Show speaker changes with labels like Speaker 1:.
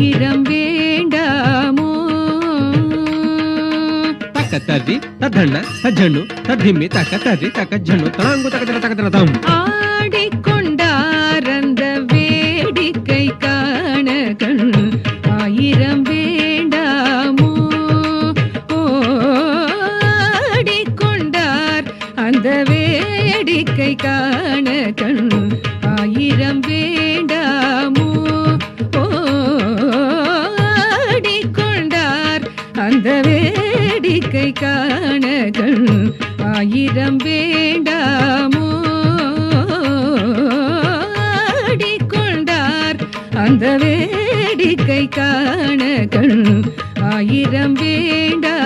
Speaker 1: ஆயிரம் வேண்டாமோ?
Speaker 2: தக்க தர்ரி தத்தண்ண தஜ்ஜண்ணு தத்திம்மி தக்க தர்ரி தக்க ஜண்ணு தலாங்கு தக்க தர தக்க தர தாம்.
Speaker 1: ஆடிக்கொண்டாரந்த வேடிக்கை காண கண் ஆயிரம் வேண்டாமோ? ஆடிக்கொண்டார் அந்த வேடிக்கை காண கண் அந்த வேடிக்கை காணகள் ஆயிரம் வேண்டாமோ? ஆடிக்கொண்டார் அந்த வேடிக்கை காணகள் ஆயிரம் வேண்டாம்